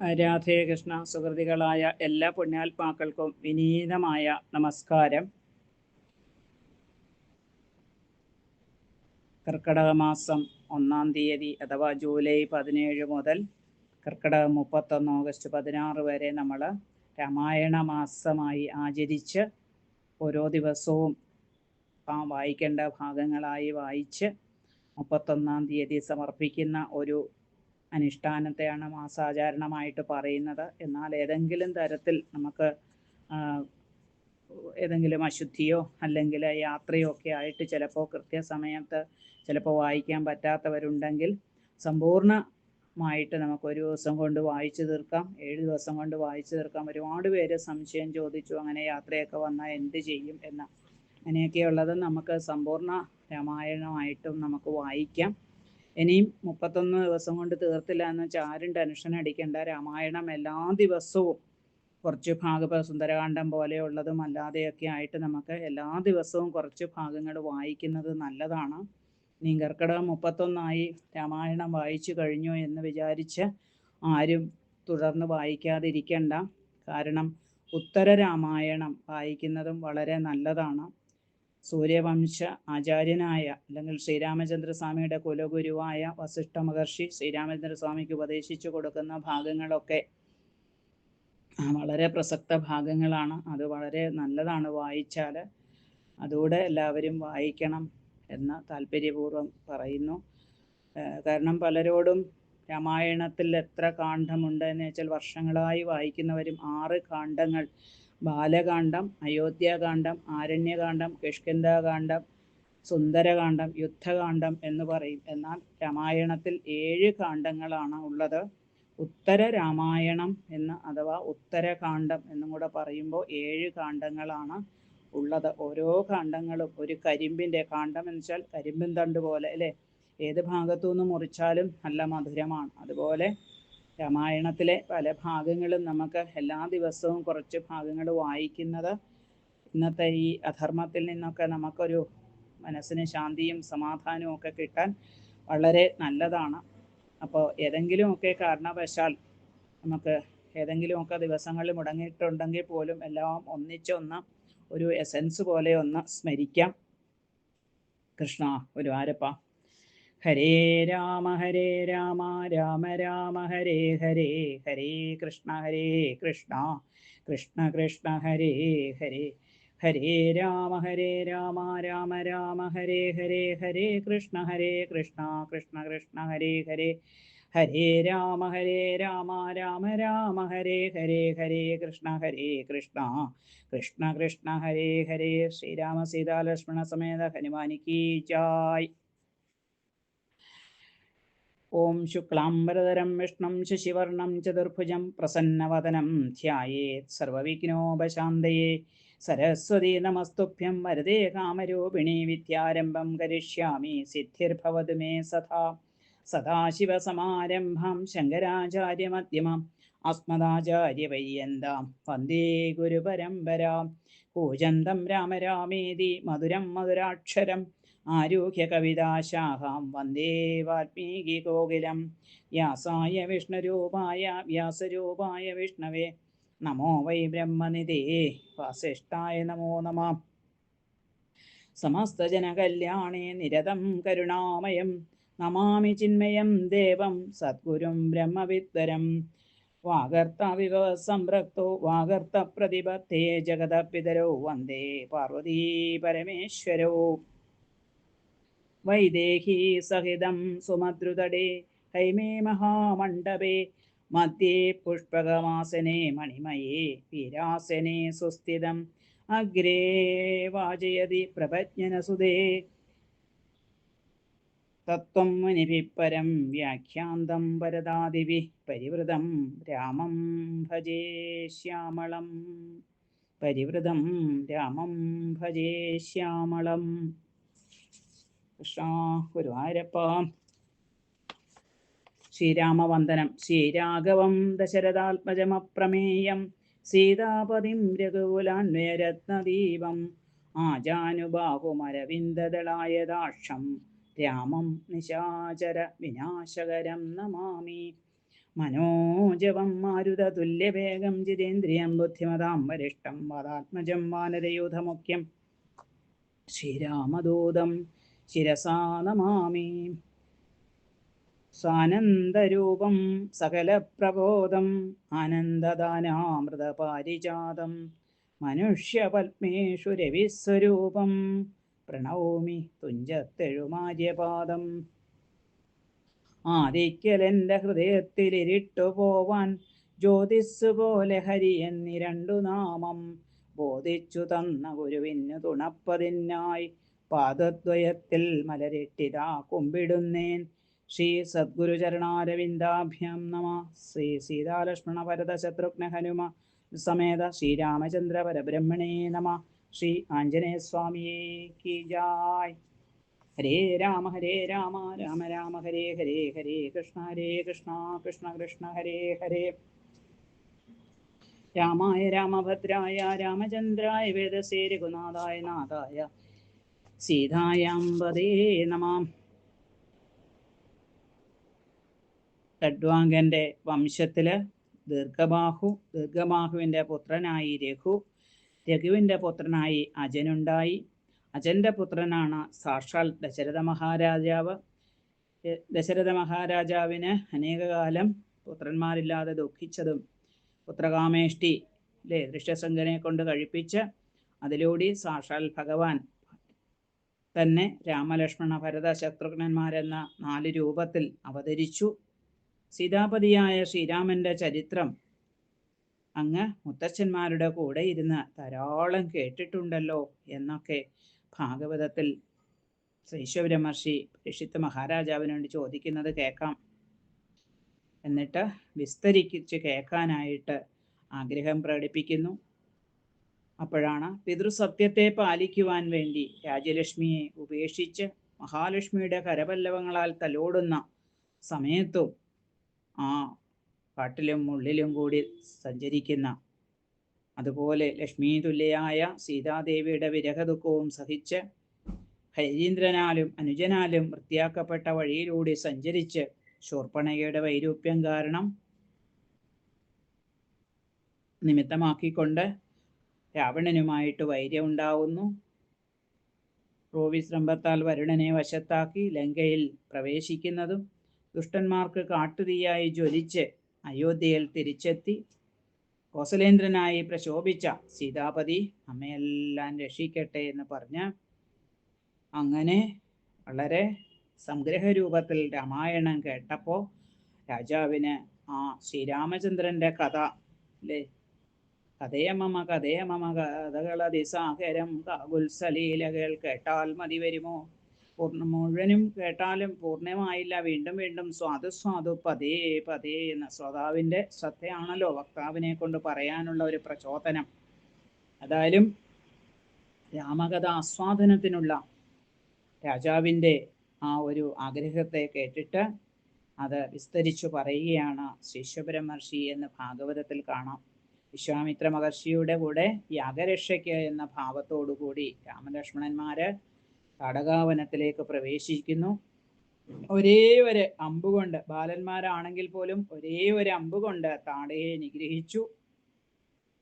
രാധേ കൃഷ്ണ സുഹൃതികളായ എല്ലാ പുണ്യാത്മാക്കൾക്കും വിനീതമായ നമസ്കാരം. കർക്കിടക മാസം ഒന്നാം തീയതി അഥവാ ജൂലൈ പതിനേഴ് മുതൽ കർക്കിടക മുപ്പത്തൊന്ന് ഓഗസ്റ്റ് പതിനാറ് വരെ നമ്മൾ രാമായണ മാസമായി ആചരിച്ച് ഓരോ ദിവസവും ആ വായിക്കേണ്ട ഭാഗങ്ങളായി വായിച്ച് മുപ്പത്തൊന്നാം തീയതി സമർപ്പിക്കുന്ന ഒരു അനുഷ്ഠാനത്തെയാണ് മാസാചാരണമായിട്ട് പറയുന്നത്. എന്നാൽ ഏതെങ്കിലും തരത്തിൽ നമുക്ക് ഏതെങ്കിലും അശുദ്ധിയോ അല്ലെങ്കിൽ യാത്രയോ ഒക്കെ ആയിട്ട് ചിലപ്പോൾ കൃത്യസമയത്ത് ചിലപ്പോൾ വായിക്കാൻ പറ്റാത്തവരുണ്ടെങ്കിൽ സമ്പൂർണമായിട്ട് നമുക്ക് ഒരു ദിവസം കൊണ്ട് വായിച്ചു തീർക്കാം. ഏഴ് ദിവസം കൊണ്ട് വായിച്ചു തീർക്കാം. ഒരുപാട് പേര് സംശയം ചോദിച്ചു അങ്ങനെ യാത്രയൊക്കെ വന്നാൽ എന്ത് ചെയ്യും എന്ന്. അങ്ങനെയൊക്കെയുള്ളത് നമുക്ക് സമ്പൂർണ രാമായണമായിട്ടും നമുക്ക് വായിക്കാം. ഇനിയും മുപ്പത്തൊന്ന് ദിവസം കൊണ്ട് തീർത്തില്ല എന്ന് വെച്ചാൽ ആരും ടെൻഷൻ അടിക്കേണ്ട. രാമായണം എല്ലാ ദിവസവും കുറച്ച് ഭാഗ സുന്ദരകാന്ഡം പോലെയുള്ളതും അല്ലാതെയൊക്കെ ആയിട്ട് നമുക്ക് എല്ലാ ദിവസവും കുറച്ച് ഭാഗങ്ങൾ വായിക്കുന്നത് നല്ലതാണ്. നീ കർക്കിടകം മുപ്പത്തൊന്നായി രാമായണം വായിച്ചു കഴിഞ്ഞു എന്ന് വിചാരിച്ച് ആരും തുടർന്ന് വായിക്കാതിരിക്കണ്ട. കാരണം ഉത്തര രാമായണം വായിക്കുന്നതും വളരെ നല്ലതാണ്. സൂര്യവംശ ആചാര്യനായ അല്ലെങ്കിൽ ശ്രീരാമചന്ദ്ര സ്വാമിയുടെ കുലഗുരുവായ വസിഷ്ഠ മഹർഷി ശ്രീരാമചന്ദ്ര സ്വാമിക്ക് ഉപദേശിച്ചു കൊടുക്കുന്ന ഭാഗങ്ങളൊക്കെ വളരെ പ്രസക്ത ഭാഗങ്ങളാണ്. അത് വളരെ നല്ലതാണ് വായിച്ചാൽ അതുകൂടെ എല്ലാവരും വായിക്കണം എന്ന് താല്പര്യപൂർവം പറയുന്നു. കാരണം പലരോടും രാമായണത്തിൽ എത്ര കാണ്ഡമുണ്ട് എന്ന് വെച്ചാൽ വർഷങ്ങളായി വായിക്കുന്നവരും ആറ് കാണ്ഡങ്ങൾ ബാലകാന്ഡം അയോധ്യാകാന്ഡം ആരണ്യകാന്ഡം കിഷ്കിന്ധാകാന്ഡം സുന്ദരകാന്ഡം യുദ്ധകാന്ഡം എന്ന് പറയും. എന്നാൽ രാമായണത്തിൽ ഏഴ് കാണ്ഡങ്ങളാണ് ഉള്ളത്. ഉത്തര രാമായണം എന്ന് അഥവാ ഉത്തരകാന്ഡം എന്നും കൂടെ പറയുമ്പോൾ ഏഴ് കാണ്ഡങ്ങളാണ് ഉള്ളത്. ഓരോ കാണ്ഡങ്ങളും ഒരു കരിമ്പിന്റെ കാണ്ഡം എന്ന് വെച്ചാൽ കരിമ്പിൻ തണ്ട് പോലെ അല്ലേ? ഏത് ഭാഗത്തു നിന്ന് മുറിച്ചാലും നല്ല മധുരമാണ്. അതുപോലെ രാമായണത്തിലെ പല ഭാഗങ്ങളും നമുക്ക് എല്ലാ ദിവസവും കുറച്ച് ഭാഗങ്ങൾ വായിക്കുന്നത്. ഇന്നത്തെ ഈ അധർമ്മത്തിൽ നിന്നൊക്കെ നമുക്കൊരു മനസ്സിന് ശാന്തിയും സമാധാനവും ഒക്കെ കിട്ടാൻ വളരെ നല്ലതാണ്. അപ്പോൾ ഏതെങ്കിലുമൊക്കെ കാരണവശാൽ നമുക്ക് ഏതെങ്കിലുമൊക്കെ ദിവസങ്ങളിൽ മുടങ്ങിയിട്ടുണ്ടെങ്കിൽ പോലും എല്ലാം ഒന്നിച്ചൊന്ന് ഒരു എസെൻസ് പോലെ ഒന്ന് സ്മരിക്കാം. കൃഷ്ണ ഒരു ആരപ്പ. ഹരേ രാമ ഹരേ രാമ രാമ രാമ ഹരേ ഹരേ ഹരേ കൃഷ്ണ ഹരേ കൃഷ്ണ കൃഷ്ണ കൃഷ്ണ ഹരേ ഹരേ ഹരേ രാമ ഹരേ രാമ രാമ രാമ ഹരേ ഹരേ ഹരേ കൃഷ്ണ ഹരേ കൃഷ്ണ കൃഷ്ണ കൃഷ്ണ ഹരേ ഹരേ ഹരേ രാമ ഹരേ രാമ രാമ രാമ ഹരേ ഹരേ ഹരേ കൃഷ്ണ ഹരേ കൃഷ്ണ കൃഷ്ണ കൃഷ്ണ ഹരേ ഹരേ ശ്രീരാമ സീതാലക്ഷ്മണ സമേത ഹനുമാനിക്ക് ജായ് ഓം ശുക്ലാംബരധരം വിഷ്ണം ശശിവർണം ചതുർഭുജം പ്രസന്നവദനം. ധ്യായേത് സർവവിഘ്നോപശാന്തയെ. സരസ്വതി നമസ്തുഭ്യം വരദേ കാമരൂപിണി വിദ്യാരംഭം കരിഷ്യാമി സിദ്ധിർഭവതു മേ സദാ സദാശിവസമാരംഭം ശങ്കരാചാര്യമധ്യമം അസ്മദാചാര്യപര്യന്താം വന്ദേ ഗുരുപരമ്പരാം. പൂജന്തം രാമരാമേതി മധുരം മധുരാക്ഷരം ആരോഗ്യകവിതാശാഖാം വന്ദേ വാൽമീകികോകിലം വ്യാസായ വിഷ്ണുരൂപായ വ്യാസരൂപായ വിഷ്ണവേ നമോ വൈ ബ്രഹ്മനിധേ വാസിഷ്ഠായ നമോ നമ. സമസ്തജനകല്യാണേ നിരതം കരുണാമയം നമാമി ചിന്മയം ദേവം സദ്ഗുരും ബ്രഹ്മവിദ്വരം വാഗർത്തവിഭവ സംരക്തോ വാഗർത്ത പ്രതിപത്തേ ജഗതപിതരോ വന്ദേ പാർവതീ പരമേശ്വരോ. വൈദേഹി സഹിതം സുമദ്രുതടേ ഹൈമേ മഹാമണ്ഡപേ. മധ്യേ പുഷ്പകമാസനെ മണിമയേ വീരാസനെ സുസ്ഥിതം. അഗ്രേ വാചയതി പ്രപജ്ഞനസുതേ തത്വം മുനിഭിപ്പരം വ്യാഖ്യാന്തം വരദാദിവി പരിവൃതം രാമം ഭജേ ശ്യാമളം. പരിവൃതം രാമം ഭജേ ശ്യാമളം. കൃഷ്ണ ഗുരുവായൂരപ്പ. ശ്രീരാമവന്ദനം. ശ്രീരാഘവം ദശരഥാത്മജമപ്രമേയം. സീതാപതിം രഘുകുലാന്വയരത്നദീപം. ആജാനുബാഹുമരവിന്ദദളായദാക്ഷം രാമം നിശാചര വിനാശകരം നമാമി. മനോജവം മാരുതതുല്യവേഗം. ജിതേന്ദ്രിയം ബുദ്ധിമതാം വരിഷ്ടം. വദാത്മജം വാനരയൂഥമുഖ്യം ശ്രീരാമദൂതം. ശിരസാ നമാമി സ്വാനന്ദരൂപം സകലപ്രബോധം ആനന്ദദാനാമൃതപാരിജാതം മനുഷ്യപത്മേഷു രവിസ്വരൂപം പ്രണൗമി തുഞ്ചത്തെഴുമാര്യപാദം. ആദിക്കലെന്റെ ഹൃദയത്തിലിരിട്ടു പോവാൻ ജ്യോതിസ് പോലെ ഹരി എന്നിരണ്ടു നാമം ബോധിച്ചു തന്ന ഗുരുവിന് തുണപ്പതിനായി പാദദ്വയത്തിൽ മലരിട്ടിതാ കുമ്പിടുന്നേൻ. ശ്രീ സദ്ഗുരു ചരണാരവിന്ദാഭ്യാം നമ. ശ്രീ സീതാലക്ഷ്മണ ഭരത ശത്രുഘ്ന ഹനുമ സമേത ശ്രീരാമചന്ദ്ര പരബ്രഹ്മണേ നമ. ശ്രീ ആഞ്ജനേയ സ്വാമിയേ കി ജായ്. ഹരേ രാമ ഹരേ രാമ. രാമ രാമ ഹരേ ഹരേ ഹരേ കൃഷ്ണ ഹരേ കൃഷ്ണ കൃഷ്ണ കൃഷ്ണ ഹരേ ഹരേ. രാമായ രാമഭദ്രായ രാമചന്ദ്രായ വേദസേ രഘുനാഥായ നാഥായ സീതായാമ്പതേ നമാം. ഖഡ്വാങ്കന്റെ വംശത്തിൽ ദീർഘബാഹു ദീർഘബാഹുവിന്റെ പുത്രനായി രഘു രഘുവിന്റെ പുത്രനായി അജനുണ്ടായി. അജന്റെ പുത്രനാണ് സാക്ഷാൽ ദശരഥ മഹാരാജാവ്. ദശരഥ മഹാരാജാവിന് അനേകകാലം പുത്രന്മാരില്ലാതെ ദുഃഖിച്ചതും പുത്രകാമേഷ്ടി അല്ലേ ദൃശ്യശങ്കനെ കൊണ്ട് കഴിപ്പിച്ച് അതിലൂടെ സാക്ഷാൽ ഭഗവാൻ തന്നെ രാമലക്ഷ്മണ ഭരത ശത്രുഘ്നന്മാരെന്ന നാല് രൂപത്തിൽ അവതരിച്ചു. സീതാപതിയായ ശ്രീരാമന്റെ ചരിത്രം അങ്ങ് മുത്തച്ഛന്മാരുടെ കൂടെ ഇരുന്ന് ധാരാളം കേട്ടിട്ടുണ്ടല്ലോ എന്നൊക്കെ ഭാഗവതത്തിൽ ശ്രീശ്വരമഹർഷി പരീക്ഷിത്ത് മഹാരാജാവിനോട് ചോദിക്കുന്നത് കേൾക്കാം. എന്നിട്ട് വിസ്തരിച്ച് കേൾക്കാനായിട്ട് ആഗ്രഹം പ്രകടിപ്പിക്കുന്നു. അപ്പോഴാണ് പിതൃസത്യത്തെ പാലിക്കുവാൻ വേണ്ടി രാജലക്ഷ്മിയെ ഉപേക്ഷിച്ച് മഹാലക്ഷ്മിയുടെ കരപല്ലവങ്ങളാൽ തലോടുന്ന സമയത്തും ആ കാട്ടിലും ഉള്ളിലും കൂടി സഞ്ചരിക്കുന്ന അതുപോലെ ലക്ഷ്മി തുല്യയായ സീതാദേവിയുടെ വിരഹദുഃഖവും സഹിച്ച് ഹരീന്ദ്രനാലും അനുജനാലും വൃത്തിയാക്കപ്പെട്ട വഴിയിലൂടെ സഞ്ചരിച്ച് ശൂർപ്പണകയുടെ വൈരൂപ്യം കാരണം നിമിത്തമാക്കിക്കൊണ്ട് രാവണനുമായിട്ട് വൈര്യം ഉണ്ടാവുന്നു റോവിശ്രംഭത്താൽ വരുണനെ വശത്താക്കി ലങ്കയിൽ പ്രവേശിക്കുന്നതും ദുഷ്ടന്മാർക്ക് കാട്ടുതീയായി ജ്വലിച്ച് അയോധ്യയിൽ തിരിച്ചെത്തി. കോസലേന്ദ്രനായി പ്രശോഭിച്ച സീതാപതി അമ്മയെല്ലാം രക്ഷിക്കട്ടെ എന്ന് പറഞ്ഞ് അങ്ങനെ വളരെ സംഗ്രഹരൂപത്തിൽ രാമായണം കേട്ടപ്പോൾ രാജാവിന് ആ ശ്രീരാമചന്ദ്രന്റെ കഥ അല്ലേ കഥയ മമ കഥയ മമ കഥകളതിസാഗരം കാകുൽസലീലകൾ കേട്ടാൽ മതി വരുമോ? പൂർണ മുഴുവനും കേട്ടാലും പൂർണമായില്ല. വീണ്ടും വീണ്ടും സ്വാദു സ്വാദു പതേ പതേ എന്ന ശ്രോതാവിന്റെ ശ്രദ്ധയാണല്ലോ വക്താവിനെ കൊണ്ട് പറയാനുള്ള ഒരു പ്രചോദനം. അതായാലും രാമകഥ ആസ്വാദനത്തിനുള്ള രാജാവിന്റെ ആ ഒരു ആഗ്രഹത്തെ കേട്ടിട്ട് അത് വിസ്തരിച്ചു പറയുകയാണ് ശിശുപരമർഷി എന്ന് ഭാഗവതത്തിൽ കാണാം. വിശ്വാമിത്ര മഹർഷിയുടെ കൂടെ യാഗരക്ഷയ്ക്ക് എന്ന ഭാവത്തോടു കൂടി രാമലക്ഷ്മണന്മാര് തടകാവനത്തിലേക്ക് പ്രവേശിക്കുന്നു. ഒരേ ഒരു അമ്പുകൊണ്ട് ബാലന്മാരാണെങ്കിൽ പോലും ഒരേ ഒരു അമ്പുകൊണ്ട് താടയെ നിഗ്രഹിച്ചു.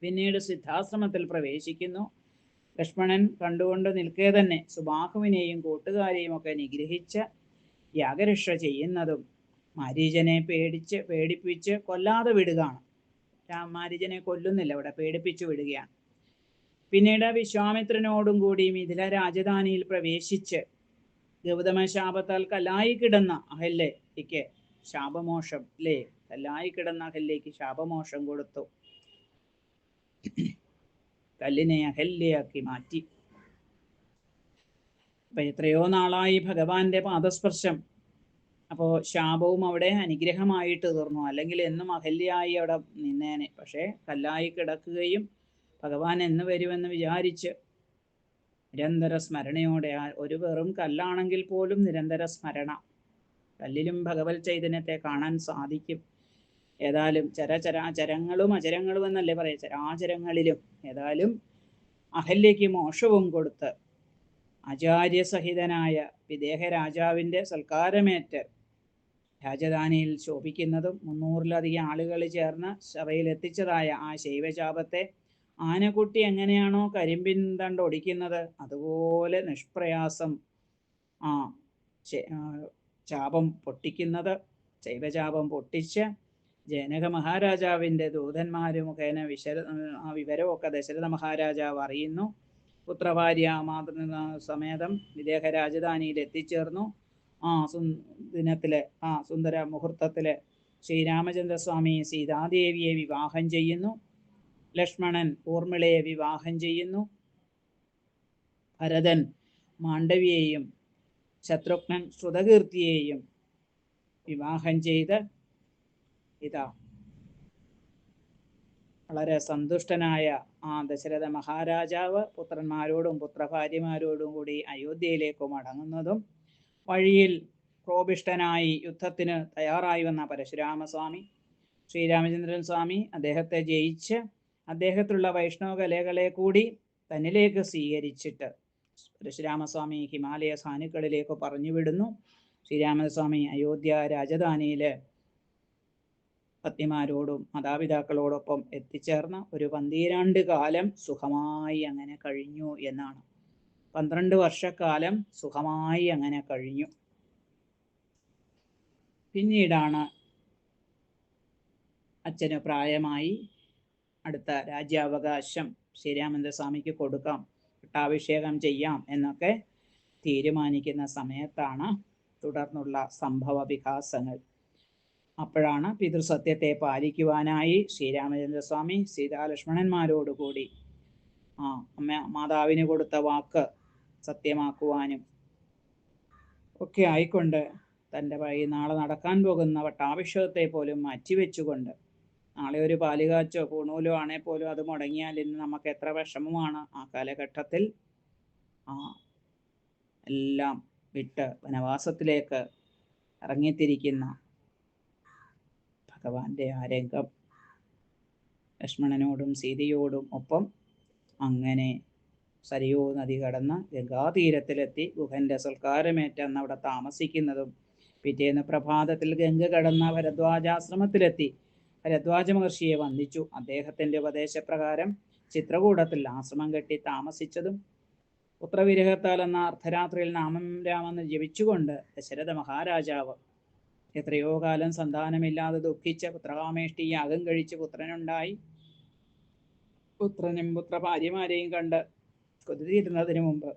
പിന്നീട് സിദ്ധാശ്രമത്തിൽ പ്രവേശിക്കുന്നു. ലക്ഷ്മണൻ കണ്ടുകൊണ്ട് നിൽക്കേ തന്നെ സുബാഹുവിനെയും കൂട്ടുകാരെയും ഒക്കെ നിഗ്രഹിച്ച് യാഗരക്ഷ ചെയ്യുന്നതും മരീചനെ പേടിച്ച് പേടിപ്പിച്ച് കൊല്ലാതെ വിടുകയാണ്. രാ- മാരീജനെ കൊല്ലുന്നില്ല ഇവിടെ പേടിപ്പിച്ചു വിടുകയാണ്. പിന്നീട് വിശ്വാമിത്രനോടും കൂടി മിഥില രാജധാനിയിൽ പ്രവേശിച്ച് ഗൗതമ ശാപത്താൽ കല്ലായി കിടന്ന അഹല്യയ്ക്ക് ശാപമോഷം അല്ലേ കല്ലായി കിടന്ന അഹല്യയ്ക്ക് ശാപമോഷം കൊടുത്തു. കല്ലിനെ അഹല്യയാക്കി മാറ്റി. അപ്പൊ എത്രയോ നാളായി ഭഗവാന്റെ പാദസ്പർശം അപ്പോൾ ശാപവും അവിടെ അനുഗ്രഹമായിട്ട് തീർന്നു. അല്ലെങ്കിൽ എന്നും അഹല്യായി അവിടെ നിന്നേനെ. പക്ഷേ കല്ലായി കിടക്കുകയും ഭഗവാൻ എന്ന് വരുമെന്ന് വിചാരിച്ച് നിരന്തര സ്മരണയോടെ ഒരു വെറും കല്ലാണെങ്കിൽ പോലും നിരന്തര സ്മരണ. കല്ലിലും ഭഗവത് ചൈതന്യത്തെ കാണാൻ സാധിക്കും. ഏതായാലും ചരചരാചരങ്ങളും അചരങ്ങളും എന്നല്ലേ പറയാം ചരാചരങ്ങളിലും ഏതായാലും അഹല്യയ്ക്ക് മോഷവും കൊടുത്ത് ആചാര്യസഹിതനായ വിദേഹ രാജാവിന്റെ സൽക്കാരമേറ്റ് രാജധാനിയിൽ ശോഭിക്കുന്നതും മുന്നൂറിലധികം ആളുകൾ ചേർന്ന് സഭയിൽ എത്തിച്ചതായ ആ ശൈവശാപത്തെ ആനക്കുട്ടി എങ്ങനെയാണോ കരിമ്പിൻ തണ്ട് ഒടിക്കുന്നത് അതുപോലെ നിഷ്പ്രയാസം ആ ശാപം പൊട്ടിക്കുന്നത് ശൈവശാപം പൊട്ടിച്ച് ജനക മഹാരാജാവിന്റെ ദൂതന്മാർ മുഖേന വിശര ആ വിവരമൊക്കെ ദശരഥ മഹാരാജാവ് അറിയുന്നു. പുത്രഭാര്യ മാതൃ സമേതം വിദേഹ രാജധാനിയിൽ എത്തിച്ചേർന്നു ആ സു ദിനത്തിലെ ആ സുന്ദര മുഹൂർത്തത്തിലെ ശ്രീരാമചന്ദ്രസ്വാമി സീതാദേവിയെ വിവാഹം ചെയ്യുന്നു. ലക്ഷ്മണൻ ഊർമിളയെ വിവാഹം ചെയ്യുന്നു. ഭരതൻ മാണ്ഡവിയെയും ശത്രുഘ്നൻ ശ്രുതകീർത്തിയെയും വിവാഹം ചെയ്ത് ഇതാ. വളരെ സന്തുഷ്ടനായ ആ ദശരഥ മഹാരാജാവ് പുത്രന്മാരോടും പുത്രഭാര്യമാരോടും കൂടി അയോധ്യയിലേക്ക് മടങ്ങുന്നതും വഴിയിൽ കോപിഷ്ടനായി യുദ്ധത്തിന് തയ്യാറായി വന്ന പരശുരാമസ്വാമി ശ്രീരാമചന്ദ്രൻ സ്വാമി അദ്ദേഹത്തെ ജയിച്ച് അദ്ദേഹത്തിലുള്ള വൈഷ്ണവ കലകളെ കൂടി തന്നിലേക്ക് സ്വീകരിച്ചിട്ട് പരശുരാമസ്വാമി ഹിമാലയ സാനുക്കളിലേക്ക് പറഞ്ഞു വിടുന്നു ശ്രീരാമസ്വാമി അയോധ്യ രാജധാനിയിലെ പത്നിമാരോടും മാതാപിതാക്കളോടൊപ്പം എത്തിച്ചേർന്ന ഒരു പന്തീരാണ്ട് കാലം സുഖമായി അങ്ങനെ കഴിഞ്ഞു എന്നാണ്. പന്ത്രണ്ട് വർഷക്കാലം സുഖമായി അങ്ങനെ കഴിഞ്ഞു. പിന്നീടാണ് അച്ഛന് പ്രായമായി അടുത്ത രാജ്യാവകാശം ശ്രീരാമന്ദ്രസ്വാമിക്ക് കൊടുക്കാം പട്ടാഭിഷേകം ചെയ്യാം എന്നൊക്കെ തീരുമാനിക്കുന്ന സമയത്താണ് തുടർന്നുള്ള സംഭവ വികാസങ്ങൾ. അപ്പോഴാണ് പിതൃസത്യത്തെ പാലിക്കുവാനായി ശ്രീരാമചന്ദ്രസ്വാമി സീതാലക്ഷ്മണന്മാരോടുകൂടി ആ അമ്മ മാതാവിന് കൊടുത്ത വാക്ക് സത്യമാക്കുവാനും. ഒക്കെ ആയിക്കൊണ്ട് തന്റെ വഴി നാളെ നടക്കാൻ പോകുന്ന പട്ടാഭിഷേകത്തെ പോലും മാറ്റിവെച്ചുകൊണ്ട് നാളെ ഒരു പാലുകാച്ചോ പൂണൂലോ ആണേ പോലും അത് മുടങ്ങിയാൽ ഇന്ന് നമുക്ക് എത്ര വിഷമമാണ് ആ കാലഘട്ടത്തിൽ. ആ എല്ലാം വിട്ട് വനവാസത്തിലേക്ക് ഇറങ്ങിത്തിരിക്കുന്ന ഭഗവാന്റെ ആ രംഗം ലക്ഷ്മണനോടും സീതയോടും ഒപ്പം അങ്ങനെ സരയൂ നദി കടന്ന് ഗംഗാതീരത്തിലെത്തി. ഗുഹന്റെ സൽക്കാരമേറ്റ് അന്ന് അവിടെ താമസിക്കുന്നതും പിറ്റേന്ന് പ്രഭാതത്തിൽ ഗംഗ കടന്ന ഭരദ്വാജാശ്രമത്തിലെത്തി. ഭരദ്വാജ മഹർഷിയെ വന്ദിച്ചു. അദ്ദേഹത്തിന്റെ ഉപദേശപ്രകാരം ചിത്രകൂടത്തിൽ ആശ്രമം കെട്ടി താമസിച്ചതും പുത്രവിരഹത്താൽ എന്ന അർദ്ധരാത്രിയിൽ നാമം രാമെന്ന് ജപിച്ചുകൊണ്ട് ദശരഥ മഹാരാജാവ് എത്രയോ കാലം സന്താനമില്ലാതെ ദുഃഖിച്ച പുത്രകാമേഷ്ടി യാഗം കഴിച്ച് പുത്രനുണ്ടായി. പുത്രനും പുത്രഭാര്യമാരെയും കണ്ട് കൊതിരുന്നതിന് മുമ്പ്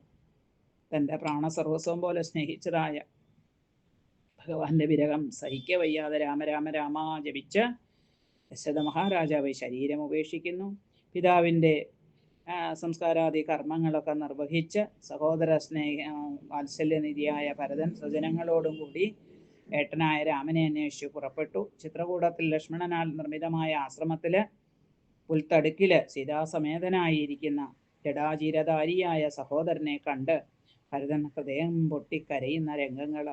തന്റെ പ്രാണസർവസ്വം പോലെ സ്നേഹിച്ചതായ ഭഗവാന്റെ വിരഹം സഹിക്ക വയ്യാതെ രാമ ജപിച്ച് ദശരഥ മഹാരാജാവ് ശരീരം ഉപേക്ഷിക്കുന്നു. പിതാവിന്റെ സംസ്കാരാദി കർമ്മങ്ങളൊക്കെ നിർവഹിച്ച് സഹോദര സ്നേഹ വാത്സല്യനിധിയായ ഭരതൻ സ്വജനങ്ങളോടും കൂടി ഏട്ടനായ രാമനെ അന്വേഷിച്ച് പുറപ്പെട്ടു. ചിത്രകൂടത്തിൽ ലക്ഷ്മണനാൽ നിർമ്മിതമായ ആശ്രമത്തിൽ പുൽത്തടുക്കിൽ സീതാസമേതനായിരിക്കുന്ന ജടാചീരധാരിയായ സഹോദരനെ കണ്ട് ഭരതൻ ഹൃദയം പൊട്ടി കരയുന്ന രംഗങ്ങൾ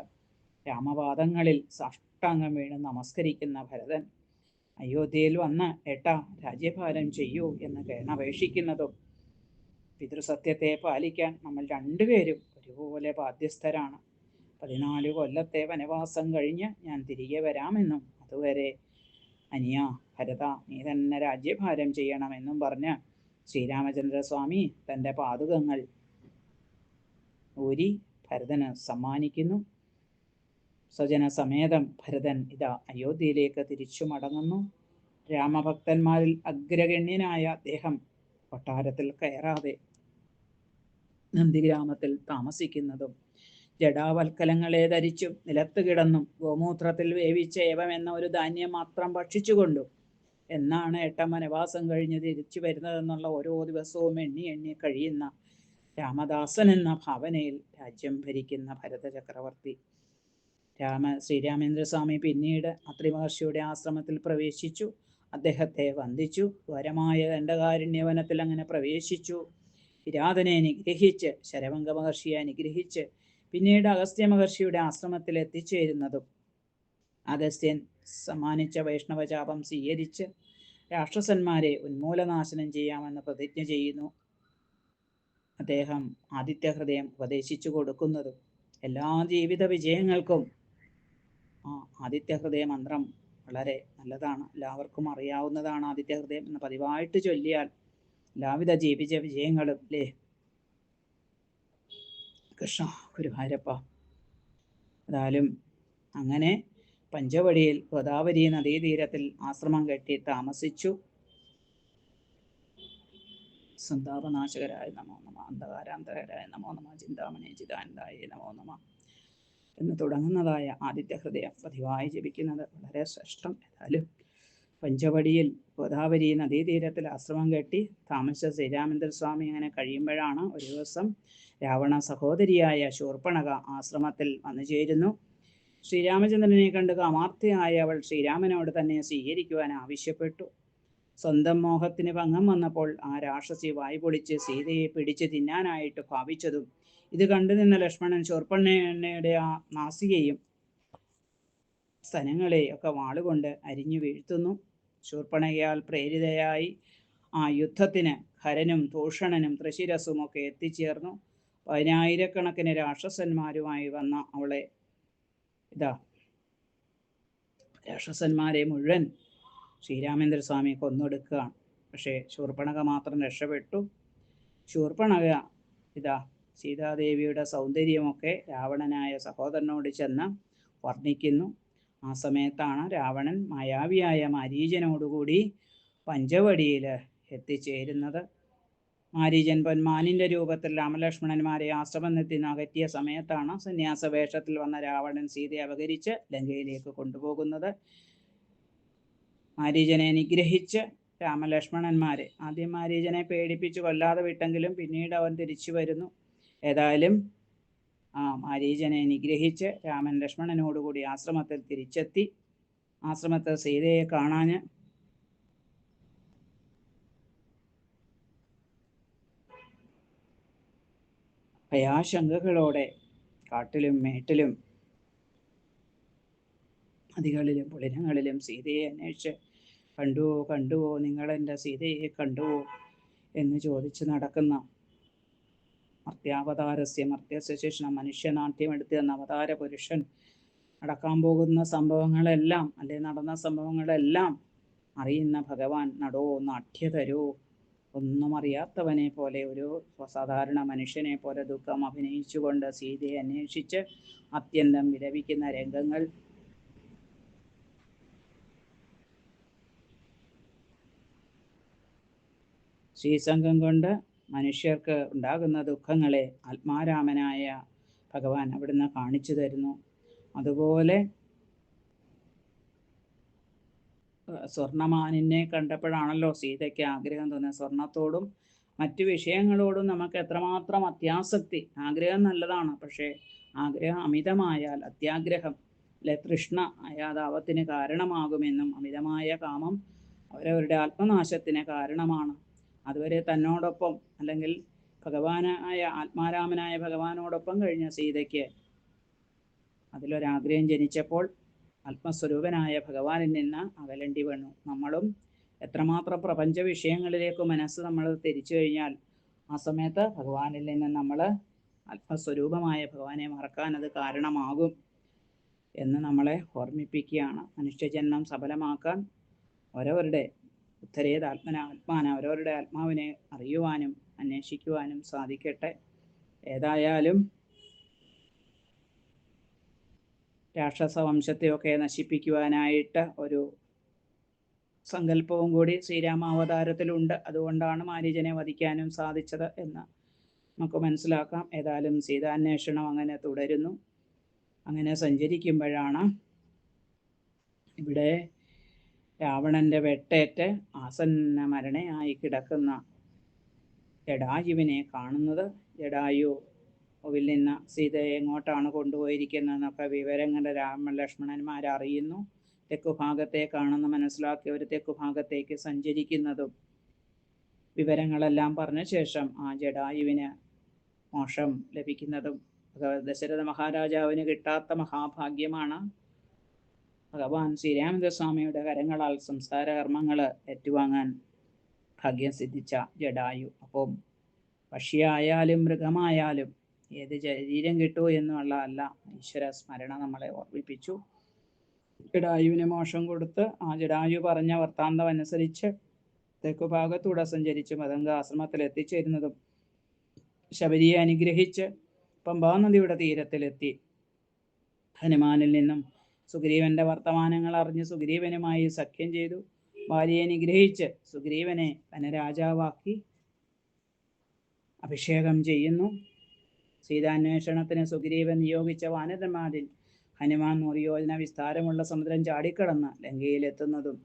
രാമപാദങ്ങളിൽ സാഷ്ടാംഗം വീണ് നമസ്കരിക്കുന്ന ഭരതൻ അയോധ്യയിൽ വന്ന് ഏട്ട രാജ്യഭാരം ചെയ്യൂ എന്ന് കേണപേക്ഷിക്കുന്നതും പിതൃസത്യത്തെ പാലിക്കാൻ നമ്മൾ രണ്ടുപേരും ഒരുപോലെ ബാധ്യസ്ഥരാണ്. പതിനാല് കൊല്ലത്തെ വനവാസം കഴിഞ്ഞ് ഞാൻ തിരികെ വരാമെന്നും അതുവരെ അനിയ ഭരത നീ തന്നെ രാജ്യഭാരം ചെയ്യണമെന്നും പറഞ്ഞ് ശ്രീരാമചന്ദ്രസ്വാമി തന്റെ പാതുകങ്ങൾ ഊരി ഭരതന് സമ്മാനിക്കുന്നു. സ്വജന സമേതം ഭരതൻ ഇതാ അയോധ്യയിലേക്ക് തിരിച്ചു മടങ്ങുന്നു രാമഭക്തന്മാരിൽ അഗ്രഗണ്യനായ അദ്ദേഹം കൊട്ടാരത്തിൽ കയറാതെ നന്ദിഗ്രാമത്തിൽ താമസിക്കുന്നതും ജടാവൽക്കലങ്ങളെ ധരിച്ചും നിലത്ത് കിടന്നും ഗോമൂത്രത്തിൽ വേവിച്ച ഏവം എന്ന ഒരു ധാന്യം മാത്രം ഭക്ഷിച്ചുകൊണ്ടും എന്നാണ് ഏട്ടൻ വനവാസം കഴിഞ്ഞ് തിരിച്ചു വരുന്നതെന്നുള്ള ഓരോ ദിവസവും എണ്ണി എണ്ണി കഴിയുന്ന രാമദാസൻ എന്ന ഭാവനയിൽ രാജ്യം ഭരിക്കുന്ന ഭരത ചക്രവർത്തി. രാമ ശ്രീരാമേന്ദ്രസ്വാമി പിന്നീട് അത്രി മഹർഷിയുടെ ആശ്രമത്തിൽ പ്രവേശിച്ചു. അദ്ദേഹത്തെ വന്ദിച്ചു. വരമായ ദണ്ഡകാരുണ്യവനത്തിൽ അങ്ങനെ പ്രവേശിച്ചു. കിരാതനെ അനുഗ്രഹിച്ച് ശരവംഗ മഹർഷിയെ അനുഗ്രഹിച്ച് പിന്നീട് അഗസ്ത്യ മഹർഷിയുടെ ആശ്രമത്തിൽ എത്തിച്ചേരുന്നതും അഗസ്ത്യൻ സമ്മാനിച്ച വൈഷ്ണവചാപം സ്വീകരിച്ച് രാക്ഷസന്മാരെ ഉന്മൂലനാശനം ചെയ്യാമെന്ന് പ്രതിജ്ഞ ചെയ്യുന്നു. അദ്ദേഹം ആദിത്യഹൃദയം ഉപദേശിച്ചു കൊടുക്കുന്നതും എല്ലാ ജീവിത വിജയങ്ങൾക്കും ആ ആദിത്യഹൃദയ മന്ത്രം വളരെ നല്ലതാണ്. എല്ലാവർക്കും അറിയാവുന്നതാണ് ആദിത്യഹൃദയം എന്ന് പതിവായിട്ട് ചൊല്ലിയാൽ എല്ലാവിധ ജീവിച്ച വിജയങ്ങളും അല്ലേ കൃഷ്ണ ഗുരുവായൂരപ്പ. ഏതായാലും അങ്ങനെ പഞ്ചവടിയിൽ ഗോദാവരി നദീതീരത്തിൽ ആശ്രമം കെട്ടി താമസിച്ചു. സന്താപനാശകരായ നമോ നമ അന്ധകാരാന്തകരായ നമോ നമ ചിന്താമണി ചിതാനന്ദായ നമോ നമ എന്ന് തുടങ്ങുന്നതായ ആദിത്യ ഹൃദയം പതിവായി ജപിക്കുന്നത് വളരെ ശ്രേഷ്ഠം. ഏതായാലും പഞ്ചവടിയിൽ ഗോദാവരി നദീതീരത്തിൽ ആശ്രമം കെട്ടി താമസിച്ച ശ്രീരാമേന്ദ്ര സ്വാമി അങ്ങനെ കഴിയുമ്പോഴാണ് ഒരു ദിവസം രാവണ സഹോദരിയായ ശൂർപ്പണക ആശ്രമത്തിൽ വന്നു ചേരുന്നു. ശ്രീരാമചന്ദ്രനെ കണ്ട് കാമാർത്ഥയായ അവൾ ശ്രീരാമനോട് തന്നെ സ്വീകരിക്കുവാൻ ആവശ്യപ്പെട്ടു. സ്വന്തം മോഹത്തിന് ഭംഗം വന്നപ്പോൾ ആ രാക്ഷസി വായു പൊളിച്ച് സീതയെ പിടിച്ച് തിന്നാനായിട്ട് ഭാവിച്ചതും ഇത് കണ്ടു നിന്ന ലക്ഷ്മണൻ ചോർപ്പണ്ണയുടെ ആ നാസികയും സ്ഥലങ്ങളെ ഒക്കെ വാളുകൊണ്ട് അരിഞ്ഞു വീഴ്ത്തുന്നു. ശൂർപ്പണകയാൽ പ്രേരിതയായി ആ യുദ്ധത്തിന് ഖരനും തൂഷണനും തൃശിരസും ഒക്കെ എത്തിച്ചേർന്നു. പതിനായിരക്കണക്കിന് രാക്ഷസന്മാരുമായി വന്ന അവളെ ഇതാ. രാക്ഷസന്മാരെ മുഴുവൻ ശ്രീരാമേന്ദ്ര സ്വാമി കൊന്നൊടുക്കുകയാണ്. പക്ഷേ ശൂർപ്പണക മാത്രം രക്ഷപ്പെട്ടു. ശൂർപ്പണക ഇതാ സീതാദേവിയുടെ സൗന്ദര്യമൊക്കെ രാവണനായ സഹോദരനോട് ചെന്ന് വർണിക്കുന്നു. ആ സമയത്താണ് രാവണൻ മായാവിയായ മരീചനോടുകൂടി പഞ്ചവടിയിൽ എത്തിച്ചേരുന്നത്. മാരീചൻ പൊന്മാനിന്റെ രൂപത്തിൽ രാമലക്ഷ്മണന്മാരെ ആശ്രമത്തിൽ നിന്ന് അകറ്റിയ സമയത്താണ് സന്യാസ വേഷത്തിൽ വന്ന രാവണൻ സീതയെ അപകരിച്ച് ലങ്കയിലേക്ക് കൊണ്ടുപോകുന്നത്. മാരീചനെ നിഗ്രഹിച്ച് രാമലക്ഷ്മണന്മാരെ ആദ്യം മാരീചനെ പേടിപ്പിച്ച് കൊല്ലാതെ വിട്ടെങ്കിലും പിന്നീട് അവൻ തിരിച്ചു വരുന്നു. ഏതായാലും ആ മാരീചനെ നിഗ്രഹിച്ച് രാമൻ ലക്ഷ്മണനോടുകൂടി ആശ്രമത്തിൽ തിരിച്ചെത്തി. ആശ്രമത്തിൽ സീതയെ കാണാന് ഭയാശങ്കകളോടെ കാട്ടിലും മേട്ടിലും നദികളിലും പുളിരങ്ങളിലും സീതയെ അന്വേഷിച്ച് കണ്ടുവോ കണ്ടുവോ നിങ്ങൾ എന്റെ സീതയെ കണ്ടുവോ എന്ന് ചോദിച്ച് നടക്കുന്ന മർത്യാവതാരസ്യ മർത്യശേഷണം മനുഷ്യനാട്യം എടുത്തു തന്ന അവതാര പുരുഷൻ നടക്കാൻ പോകുന്ന സംഭവങ്ങളെല്ലാം അല്ലെ നടന്ന സംഭവങ്ങളെല്ലാം അറിയുന്ന ഭഗവാൻ നടോ നാട്യതരോ ഒന്നും അറിയാത്തവനെ പോലെ ഒരു സാധാരണ മനുഷ്യനെ പോലെ ദുഃഖം അഭിനയിച്ചുകൊണ്ട് സീതയെ അന്വേഷിച്ച് അത്യന്തം വിലപിക്കുന്ന രംഗങ്ങൾ. ശ്രീസംഘം കൊണ്ട് മനുഷ്യർക്ക് ഉണ്ടാകുന്ന ദുഃഖങ്ങളെ ആത്മാരാമനായ ഭഗവാൻ അവിടുന്ന് കാണിച്ചു തരുന്നു. അതുപോലെ സ്വർണമാനിനെ കണ്ടപ്പോഴാണല്ലോ സീതയ്ക്ക് ആഗ്രഹം തോന്നിയത്. സ്വർണത്തോടും മറ്റു വിഷയങ്ങളോടും നമുക്ക് എത്രമാത്രം അത്യാസക്തി. ആഗ്രഹം നല്ലതാണ് പക്ഷേ ആഗ്രഹം അമിതമായാൽ അത്യാഗ്രഹം അല്ലെ തൃഷ്ണ അയാതാപത്തിന് കാരണമാകുമെന്നും അമിതമായ കാമം അവരവരുടെ ആത്മനാശത്തിന് കാരണമാണ്. അതുവരെ തന്നോടൊപ്പം അല്ലെങ്കിൽ ഭഗവാനായ ആത്മാരാമനായ ഭഗവാനോടൊപ്പം കഴിഞ്ഞ സീതയ്ക്ക് അതിലൊരാഗ്രഹം ജനിച്ചപ്പോൾ ആത്മസ്വരൂപനായ ഭഗവാനിൽ നിന്ന് അകലണ്ടി വന്നു നമ്മളും എത്രമാത്രം പ്രപഞ്ച വിഷയങ്ങളിലേക്ക് മനസ്സ് നമ്മൾ തിരിച്ചു കഴിഞ്ഞാൽ ആ സമയത്ത് ഭഗവാനിൽ നിന്ന് നമ്മൾ ആത്മസ്വരൂപമായ ഭഗവാനെ മറക്കാൻ അത് കാരണമാകും എന്ന് നമ്മളെ ഓർമ്മിപ്പിക്കുകയാണ്. മനുഷ്യജന്മം സഫലമാക്കാൻ ഓരോരുടെ ഉത്തരേത് ആത്മന ആത്മാന അവരവരുടെ ആത്മാവിനെ അറിയുവാനും അന്വേഷിക്കുവാനും സാധിക്കട്ടെ. ഏതായാലും രാക്ഷസ വംശത്തെയൊക്കെ നശിപ്പിക്കുവാനായിട്ട് ഒരു സങ്കല്പവും കൂടി ശ്രീരാമാവതാരത്തിലുണ്ട്. അതുകൊണ്ടാണ് മാരീജനെ വധിക്കാനും സാധിച്ചത് എന്ന് നമുക്ക് മനസ്സിലാക്കാം. ഏതായാലും സീതാന്വേഷണം അങ്ങനെ തുടരുന്നു. അങ്ങനെ സഞ്ചരിക്കുമ്പോഴാണ് ഇവിടെ രാവണന്റെ വെട്ടേറ്റ് ആസന്ന മരണയായി കിടക്കുന്ന ജഡായുവിനെ കാണുന്നത്. ജഡായുവിൽ നിന്ന് സീതയെ എങ്ങോട്ടാണ് കൊണ്ടുപോയിരിക്കുന്നതെന്നൊക്കെ വിവരങ്ങൾ രാമൻ ലക്ഷ്മണന്മാർ അറിയുന്നു. തെക്കു ഭാഗത്തേക്കാണെന്ന് മനസ്സിലാക്കി ഒരു തെക്കു ഭാഗത്തേക്ക് സഞ്ചരിക്കുന്നതും വിവരങ്ങളെല്ലാം പറഞ്ഞ ശേഷം ആ ജഡായുവിന് മോക്ഷം ലഭിക്കുന്നതും ദശരഥ മഹാരാജാവിന് കിട്ടാത്ത മഹാഭാഗ്യമാണ്. ഭഗവാൻ ശ്രീരാമചന്ദ്രസ്വാമിയുടെ കരങ്ങളാൽ സംസാര കർമ്മങ്ങൾ ഏറ്റുവാങ്ങാൻ ഭാഗ്യം സിദ്ധിച്ച ജഡായു. അപ്പം പക്ഷിയായാലും മൃഗമായാലും ഏത് ശരീരം കിട്ടുമോ എന്നുള്ള അല്ല ഈശ്വര സ്മരണ നമ്മളെ ഓർമ്മിപ്പിച്ചു. ജഡായുവിന് മോഷം കൊടുത്ത് ആ ജഡായു പറഞ്ഞ വർത്താന്തം അനുസരിച്ച് തെക്ക് ഭാഗത്തൂടെ സഞ്ചരിച്ച് മതംഗ ആശ്രമത്തിൽ എത്തിച്ചേരുന്നതും ശബരിയെ അനുഗ്രഹിച്ച് പമ്പാനദിയുടെ തീരത്തിലെത്തി. ഹനുമാനിൽ നിന്നും സുഗ്രീവന്റെ വർത്തമാനങ്ങൾ അറിഞ്ഞ് സുഗ്രീവനുമായി സഖ്യം ചെയ്തു. ഭാര്യയെ അനുഗ്രഹിച്ച് സുഗ്രീവനെ വനരാജാവാക്കി അഭിഷേകം ചെയ്യുന്നു. സീതാന്വേഷണത്തിന് സുഗ്രീവൻ നിയോഗിച്ച വാനരന്മാരിൽ ഹനുമാൻ മുറിയോജന യോജന വിസ്താരമുള്ള സമുദ്രം ചാടിക്കടന്ന് ലങ്കയിലെത്തുന്നതും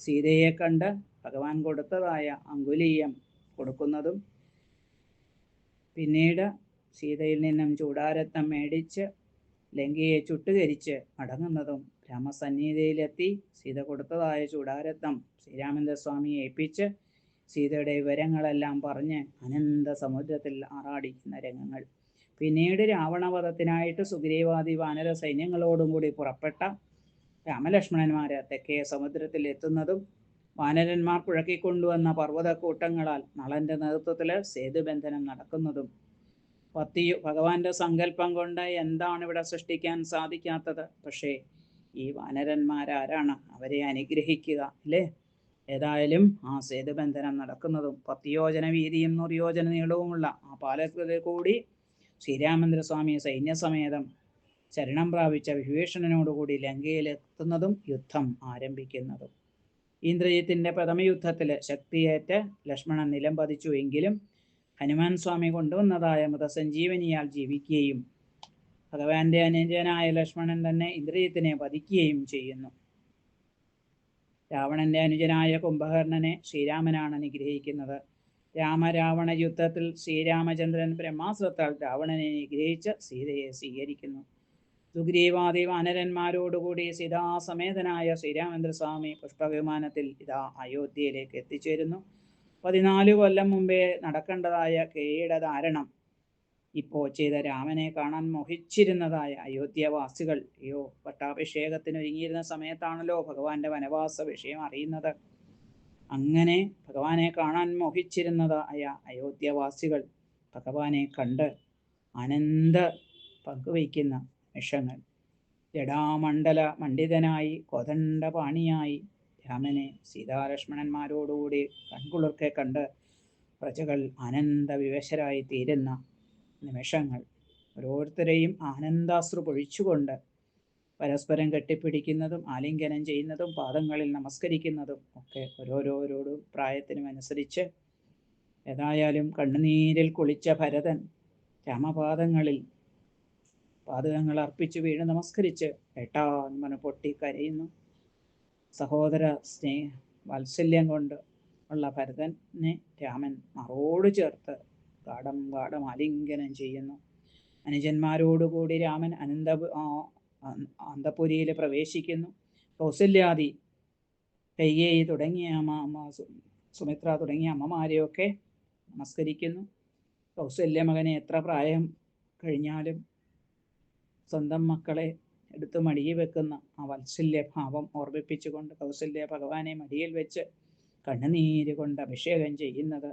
സീതയെ കണ്ട് ഭഗവാൻ കൊടുത്തതായ അങ്കുലീയം കൊടുക്കുന്നതും പിന്നീട് സീതയിൽ നിന്നും ചൂടാരത്നം മേടിച്ച് ലങ്കയെ ചുട്ടുകരിച്ച് മടങ്ങുന്നതും രാമസന്നിധിയിലെത്തി സീത കൊടുത്തതായ ചൂടാരത്നം ശ്രീരാമചന്ദ്രസ്വാമിയെ ഏൽപ്പിച്ച് സീതയുടെ വിവരങ്ങളെല്ലാം പറഞ്ഞ് അനന്ത സമുദ്രത്തിൽ ആറാടിക്കുന്ന രംഗങ്ങൾ. പിന്നീട് രാവണവധത്തിനായിട്ട് സുഗ്രീവാദി വാനര സൈന്യങ്ങളോടും കൂടി പുറപ്പെട്ട രാമലക്ഷ്മണന്മാരെ തെക്കേ സമുദ്രത്തിൽ എത്തുന്നതും വാനരന്മാർ പുഴക്കിക്കൊണ്ടുവന്ന പർവതക്കൂട്ടങ്ങളാൽ നളന്റെ നേതൃത്വത്തിൽ സേതുബന്ധനം നടക്കുന്നതും പത്തി ഭഗവാന്റെ സങ്കല്പം കൊണ്ട് എന്താണ് ഇവിടെ സൃഷ്ടിക്കാൻ സാധിക്കാത്തത്? പക്ഷേ ഈ വാനരന്മാരാരാണ് അവരെ അനുഗ്രഹിക്കുക അല്ലേ? ഏതായാലും ആ സേതുബന്ധനം നടക്കുന്നതും പത്തിയോജന വീതിയും നൂറ് യോജന നീളവുമുള്ള ആ പാലത്തിൽ കൂടി ശ്രീരാമചന്ദ്രസ്വാമി സൈന്യസമേതം ശരണം പ്രാപിച്ച വിഭീഷണനോടുകൂടി ലങ്കയിലെത്തുന്നതും യുദ്ധം ആരംഭിക്കുന്നതും. ഇന്ദ്രജിത്തിന്റെ പ്രഥമ യുദ്ധത്തിൽ ശക്തിയേറ്റ് ലക്ഷ്മണൻ നിലം പതിച്ചു എങ്കിലും ഹനുമാൻ സ്വാമി കൊണ്ടുവന്നതായ മൃതസഞ്ജീവനിയാൽ ജീവിക്കുകയും ഭഗവാന്റെ അനുജനായ ലക്ഷ്മണൻ തന്നെ ഇന്ദ്രജിത്തിനെ വധിക്കുകയും ചെയ്യുന്നു. രാവണന്റെ അനുജനായ കുംഭകർണനെ ശ്രീരാമനാണ് അനുഗ്രഹിക്കുന്നത്. രാമരാവണ യുദ്ധത്തിൽ ശ്രീരാമചന്ദ്രൻ ബ്രഹ്മാസ്ത്രത്താൽ രാവണനെ നിഗ്രഹിച്ച് സീതയെ സ്വീകരിക്കുന്നു. സുഗ്രീവാദി വാനരന്മാരോടുകൂടി സീതാസമേതനായ ശ്രീരാമചന്ദ്രസ്വാമി പുഷ്പവിമാനത്തിൽ ഇതാ അയോധ്യയിലേക്ക് എത്തിച്ചേരുന്നു. പതിനാല് കൊല്ലം മുമ്പേ നടക്കേണ്ടതായ കിരീടധാരണം ഇപ്പോൾ ചെയ്ത രാമനെ കാണാൻ മോഹിച്ചിരുന്നതായ അയോധ്യവാസികൾ അയ്യോ പട്ടാഭിഷേകത്തിന് ഒരുങ്ങിയിരുന്ന സമയത്താണല്ലോ ഭഗവാന്റെ വനവാസ വിഷയം അറിയുന്നത്. അങ്ങനെ ഭഗവാനെ കാണാൻ മോഹിച്ചിരുന്നതായ അയോധ്യവാസികൾ. ഭഗവാനെ കണ്ട് ആനന്ദ പങ്കുവയ്ക്കുന്ന നിമിഷങ്ങൾ. ജഡാമണ്ഡല മണ്ഡിതനായി കോതണ്ഡപാണിയായി രാമനെ സീതാലക്ഷ്മണന്മാരോടുകൂടി കൺകുളിർക്കെ കണ്ട് പ്രജകൾ ആനന്ദ വിവശരായി തീരുന്ന നിമിഷങ്ങൾ. ഓരോരുത്തരെയും ആനന്ദാശ്രു പൊഴിച്ചുകൊണ്ട് പരസ്പരം കെട്ടിപ്പിടിക്കുന്നതും ആലിംഗനം ചെയ്യുന്നതും പാദങ്ങളിൽ നമസ്കരിക്കുന്നതും ഒക്കെ ഓരോരോരോട് പ്രായത്തിനും അനുസരിച്ച് ഏതായാലും കണ്ണുനീരിൽ കുളിച്ച ഭരതൻ രാമപാദങ്ങളിൽ പാതകങ്ങൾ അർപ്പിച്ച് വീണ് നമസ്കരിച്ച് ഏട്ടാൻ പൊട്ടി കരയുന്നു. സഹോദര സ്നേഹ വാത്സല്യം കൊണ്ട് ഉള്ള ഭരതനെ രാമൻ മറോട് ചേർത്ത് ഗാഠം ഗാഠം ആലിംഗനം ചെയ്യുന്നു. അനുജന്മാരോടുകൂടി രാമൻ അനന്ത അന്തപുരിയിൽ പ്രവേശിക്കുന്നു. കൗസല്യാദി കയ്യേയി തുടങ്ങിയ അമ്മ സുമിത്ര തുടങ്ങിയ അമ്മമാരെയൊക്കെ നമസ്കരിക്കുന്നു. കൗസല്യ മകനെ എത്ര പ്രായം കഴിഞ്ഞാലും സ്വന്തം മക്കളെ എടുത്ത് മടിയിൽ വെക്കുന്ന ആ വാത്സല്യ ഭാവം ഓർമ്മിപ്പിച്ചുകൊണ്ട് കൗസല്യ ഭഗവാനെ മടിയിൽ വെച്ച് കണ്ണുനീര് കൊണ്ട് അഭിഷേകം ചെയ്യുന്നത്.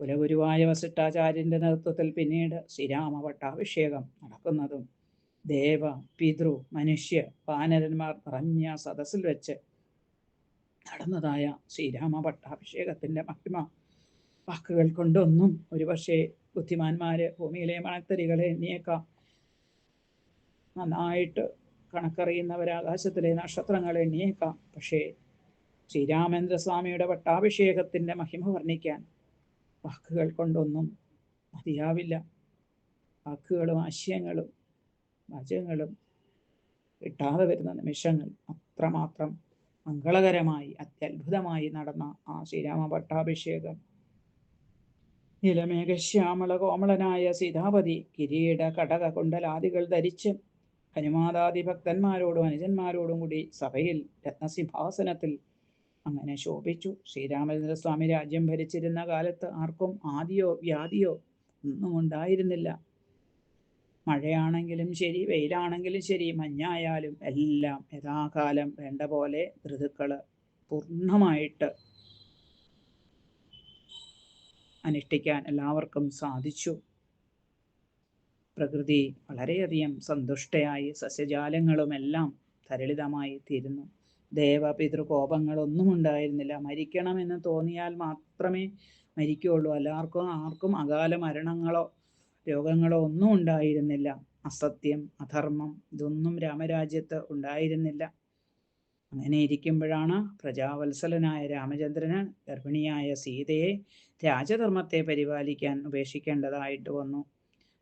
കുലഗുരുവായ വസിഷ്ഠാചാര്യന്റെ നേതൃത്വത്തിൽ പിന്നീട് ശ്രീരാമ പട്ടാഭിഷേകം നടക്കുന്നതും ദേവ പിതൃ മനുഷ്യ വാനരന്മാർ നിറഞ്ഞ സദസ്സിൽ വെച്ച് നടന്നതായ ശ്രീരാമ പട്ടാഭിഷേകത്തിന്റെ മഹിമ. വാക്കുകൾ കൊണ്ടൊന്നും ഒരുപക്ഷെ ബുദ്ധിമാന്മാര് ഭൂമിയിലെ മണത്തരികളെ എണ്ണിയേക്കാം നന്നായിട്ട് കണക്കറിയുന്നവർ ആകാശത്തിലെ നക്ഷത്രങ്ങളെ എണ്ണിയേക്കാം പക്ഷേ ശ്രീരാമേന്ദ്ര സ്വാമിയുടെ പട്ടാഭിഷേകത്തിന്റെ മഹിമ വർണിക്കാൻ വാക്കുകൾ കൊണ്ടൊന്നും മതിയാവില്ല. വാക്കുകളും ആശയങ്ങളും വചനങ്ങളും കിട്ടാതെ വരുന്ന നിമിഷങ്ങൾ അത്രമാത്രം മംഗളകരമായി അത്യത്ഭുതമായി നടന്ന ആ ശ്രീരാമ പട്ടാഭിഷേകം. നിലമേഘശ്യാമള കോമളനായ സീതാപതി കിരീട കടക കുണ്ടലാദികൾ ധരിച്ച് ഹനുമാതാദി ഭക്തന്മാരോടും അനുജന്മാരോടും കൂടി സഭയിൽ രത്നസിംഹാസനത്തിൽ അങ്ങനെ ശോഭിച്ചു. ശ്രീരാമചന്ദ്രസ്വാമി രാജ്യം ഭരിച്ചിരുന്ന കാലത്ത് ആർക്കും ആദിയോ വ്യാധിയോ ഒന്നും ഉണ്ടായിരുന്നില്ല. മഴയാണെങ്കിലും ശരി വെയിലാണെങ്കിലും ശരി മഞ്ഞായാലും എല്ലാം യഥാകാലം വേണ്ട പോലെ ഋതുക്കൾ പൂർണമായിട്ട് അനുഷ്ഠിക്കാൻ എല്ലാവർക്കും സാധിച്ചു. പ്രകൃതി വളരെയധികം സന്തുഷ്ടയായി സസ്യജാലങ്ങളുമെല്ലാം തരളിതമായി തീരുന്നു. ദേവ പിതൃകോപങ്ങളൊന്നും ഉണ്ടായിരുന്നില്ല. മരിക്കണമെന്ന് തോന്നിയാൽ മാത്രമേ മരിക്കുകയുള്ളൂ എല്ലാവർക്കും ആർക്കും അകാല മരണങ്ങളോ രോഗങ്ങളോ ഒന്നും ഉണ്ടായിരുന്നില്ല. അസത്യം അധർമ്മം ഇതൊന്നും രാമരാജ്യത്ത് ഉണ്ടായിരുന്നില്ല. അങ്ങനെ ഇരിക്കുമ്പോഴാണ് പ്രജാവത്സലനായ രാമചന്ദ്രന് ഗർഭിണിയായ സീതയെ രാജധർമ്മത്തെ പരിപാലിക്കാൻ ഉപേക്ഷിക്കേണ്ടതായിട്ട് വന്നു.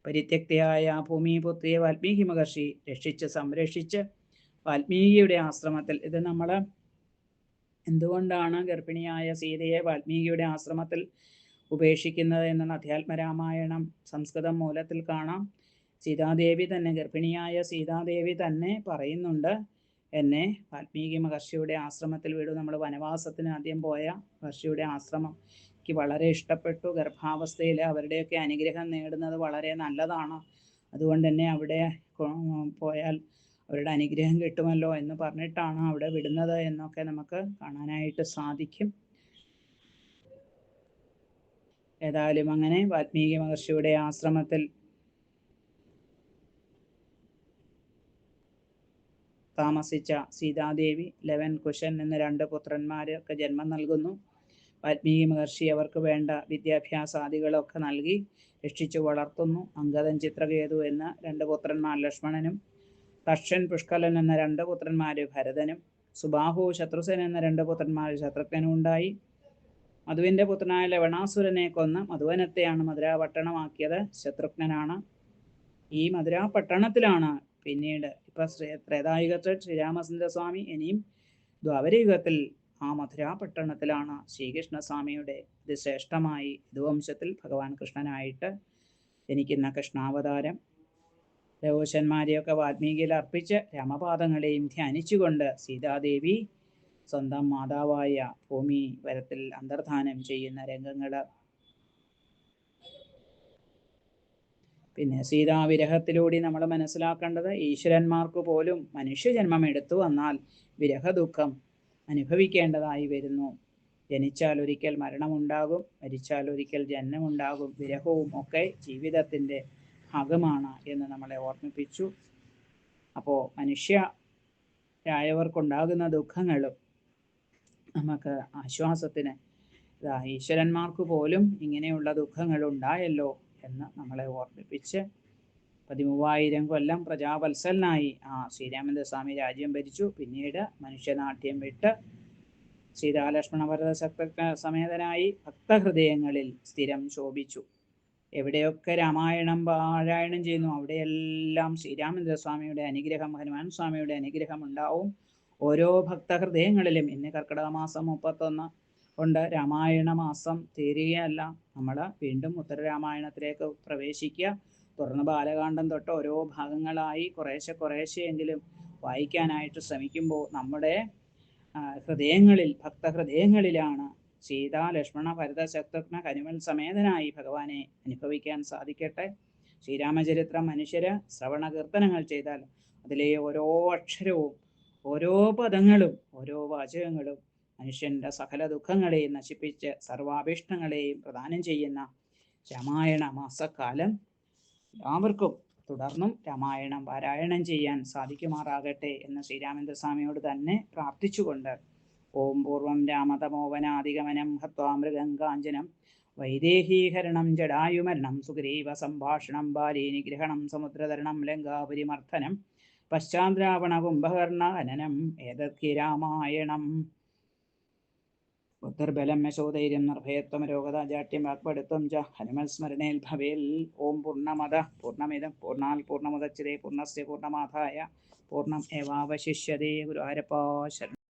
പരിത്യക്തയായ ഭൂമിപുത്രിയെ വാൽമീകി മഹർഷി രക്ഷിച്ച് സംരക്ഷിച്ച് വാൽമീകിയുടെ ആശ്രമത്തിൽ ഇത് നമ്മൾ എന്തുകൊണ്ടാണ് ഗർഭിണിയായ സീതയെ വാൽമീകിയുടെ ആശ്രമത്തിൽ ഉപേക്ഷിക്കുന്നത് എന്ന അധ്യാത്മരാമായണം. സംസ്കൃതം മൂലത്തിൽ കാണാം. സീതാദേവി തന്നെ ഗർഭിണിയായ സീതാദേവി തന്നെ പറയുന്നുണ്ട് എന്നെ വാൽമീകി മഹർഷിയുടെ ആശ്രമത്തിൽ വീടും. നമ്മൾ വനവാസത്തിന് ആദ്യം പോയ മഹർഷിയുടെ ആശ്രമം എനിക്ക് വളരെ ഇഷ്ടപ്പെട്ടു. ഗർഭാവസ്ഥയിൽ അവരുടെയൊക്കെ അനുഗ്രഹം നേടുന്നത് വളരെ നല്ലതാണ്. അതുകൊണ്ട് തന്നെ അവിടെ പോയാൽ അവരുടെ അനുഗ്രഹം കിട്ടുമല്ലോ എന്ന് പറഞ്ഞിട്ടാണ് അവിടെ വിടുന്നത് എന്നൊക്കെ നമുക്ക് കാണാനായിട്ട് സാധിക്കും. ഏതായാലും അങ്ങനെ വാൽമീകി മഹർഷിയുടെ ആശ്രമത്തിൽ താമസിച്ച സീതാദേവി ലവൻ കുശൻ എന്ന രണ്ട് പുത്രന്മാർക്ക് ജന്മം നൽകുന്നു. വാൽമീകി മഹർഷി അവർക്ക് വേണ്ട വിദ്യാഭ്യാസാദികളൊക്കെ നൽകി രക്ഷിച്ചു വളർത്തുന്നു. അങ്കദൻ ചിത്രകേതു എന്ന രണ്ട് പുത്രന്മാർ ലക്ഷ്മണനും തക്ഷൻ പുഷ്കലൻ എന്ന രണ്ട് പുത്രന്മാർ ഭരതനും സുബാഹു ശത്രുസൻ എന്ന രണ്ട് പുത്രന്മാർ ശത്രുഘ്നും ഉണ്ടായി. മധുവിന്റെ പുത്രനായ ലവണാസുരനെ കൊന്ന് മധുവനത്തെയാണ് മധുരാപട്ടണമാക്കിയത്. ശത്രുഘ്നനാണ്. ഈ മധുരാപട്ടണത്തിലാണ് പിന്നീട് ഇപ്പൊ ശ്രീ ത്രേതായുഗത്തിൽ ശ്രീരാമചന്ദ്രസ്വാമി ഇനിയും ദ്വാപരയുഗത്തിൽ ആ മധുരാപട്ടണത്തിലാണ് ശ്രീകൃഷ്ണസ്വാമിയുടെ അതിശ്രേഷ്ഠമായി യദുവംശത്തിൽ ഭഗവാൻ കൃഷ്ണനായിട്ട് ജനിക്കുന്ന കൃഷ്ണാവതാരം. രഘുശന്മാരെയൊക്കെ വാൽമീകിയിൽ അർപ്പിച്ച് രാമപാദങ്ങളെയും ധ്യാനിച്ചുകൊണ്ട് സീതാദേവി സ്വന്തം മാതാവായ ഭൂമി വരത്തിൽ അന്തർധാനം ചെയ്യുന്ന രംഗങ്ങൾ പിന്നെ സീതാവിരഹത്തിലൂടെ നമ്മൾ മനസ്സിലാക്കേണ്ടത് ഈശ്വരന്മാർക്ക് പോലും മനുഷ്യജന്മം എടുത്തു വന്നാൽ വിരഹ ദുഃഖം അനുഭവിക്കേണ്ടതായി വരുന്നു. ജനിച്ചാൽ ഒരിക്കൽ മരണമുണ്ടാകും മരിച്ചാൽ ഒരിക്കൽ ജന്മമുണ്ടാകും. വിരഹവും ഒക്കെ ജീവിതത്തിന്റെ ഭാഗമാണ് എന്ന് നമ്മളെ ഓർമ്മിപ്പിച്ചു. അപ്പോൾ മനുഷ്യരായവർക്കുണ്ടാകുന്ന ദുഃഖങ്ങളും നമുക്ക് ആശ്വാസത്തിന് ഇതാ ഈശ്വരന്മാർക്ക് പോലും ഇങ്ങനെയുള്ള ദുഃഖങ്ങൾ ഉണ്ടായല്ലോ എന്ന് നമ്മളെ ഓർമ്മിപ്പിച്ച് പതിമൂവായിരം കൊല്ലം പ്രജാവത്സലനായി ആ ശ്രീരാമന്ദ സ്വാമി രാജ്യം ഭരിച്ചു. പിന്നീട് മനുഷ്യനാട്യം വിട്ട് സീതാലക്ഷ്മണ ഭരത ശക്ത സമേതനായി ഭക്തഹൃദയങ്ങളിൽ സ്ഥിരം ശോഭിച്ചു. എവിടെയൊക്കെ രാമായണം പാരായണം ചെയ്യുന്നു അവിടെയെല്ലാം ശ്രീരാമചന്ദ്ര സ്വാമിയുടെ അനുഗ്രഹം ഹനുമാൻ സ്വാമിയുടെ അനുഗ്രഹം ഉണ്ടാവും. ഓരോ ഭക്തഹൃദയങ്ങളിലും ഇന്ന് കർക്കിടക മാസം മുപ്പത്തൊന്ന് കൊണ്ട് രാമായണ മാസം തീരുകയല്ല. നമ്മൾ വീണ്ടും ഉത്തരരാമായണത്തിലേക്ക് പ്രവേശിക്കുക. തുടർന്ന് ബാലകാന്ഡം തൊട്ട് ഓരോ ഭാഗങ്ങളായി കുറേശ്ശെ കുറേശ്ശെയെങ്കിലും വായിക്കാനായിട്ട് ശ്രമിക്കുമ്പോൾ നമ്മുടെ ഹൃദയങ്ങളിൽ ഭക്തഹൃദയങ്ങളിലാണ് സീത ലക്ഷ്മണ ഭരത ശത്രുഘ്ന ഹനുമൻ സമേതനായി ഭഗവാനെ അനുഭവിക്കാൻ സാധിക്കട്ടെ. ശ്രീരാമചരിത്രം മനുഷ്യര് ശ്രവണ കീർത്തനങ്ങൾ ചെയ്താൽ അതിലെ ഓരോ അക്ഷരവും ഓരോ പദങ്ങളും ഓരോ വാചകങ്ങളും മനുഷ്യന്റെ സകല ദുഃഖങ്ങളെയും നശിപ്പിച്ച് സർവാഭീഷ്ടങ്ങളെയും പ്രദാനം ചെയ്യുന്ന രാമായണ മാസക്കാലം എല്ലാവർക്കും തുടർന്നും രാമായണം പാരായണം ചെയ്യാൻ സാധിക്കുമാറാകട്ടെ എന്ന് ശ്രീരാമേന്ദ്രസ്വാമിയോട് തന്നെ പ്രാർത്ഥിച്ചുകൊണ്ട് ഓം പൂർവം രാമതമോവനാധിഗമനം ഹത്വാമൃഗം കാഞ്ചനം വൈദേഹീകരണം ജടായുമരണം സുഗ്രീവ സംഭാഷണം ബാലീനിഗ്രഹണം സമുദ്രതരണം ലങ്കാപരിമർദ്ദനം പശ്ചാദ്രാവണ കുംഭകർണ ഹനനം രാമായണം? ബുദ്ധിർബലം യശോധൈര്യം നിർഭയത്വം രോഗത ജാട്യം വാക്പടുത്വം ച ഹനുമത്സ്മരണേൽ ഭവേൽ. ഓം പൂർണമത പൂർണമിതം. പൂർണാൽ പൂർണമുദച്ചതേ പൂർണസ്യ പൂർണമാധായ. പൂർണം ഏവാവശിഷ്യതേ. ഗുരുവാരപ്പാ ശരണം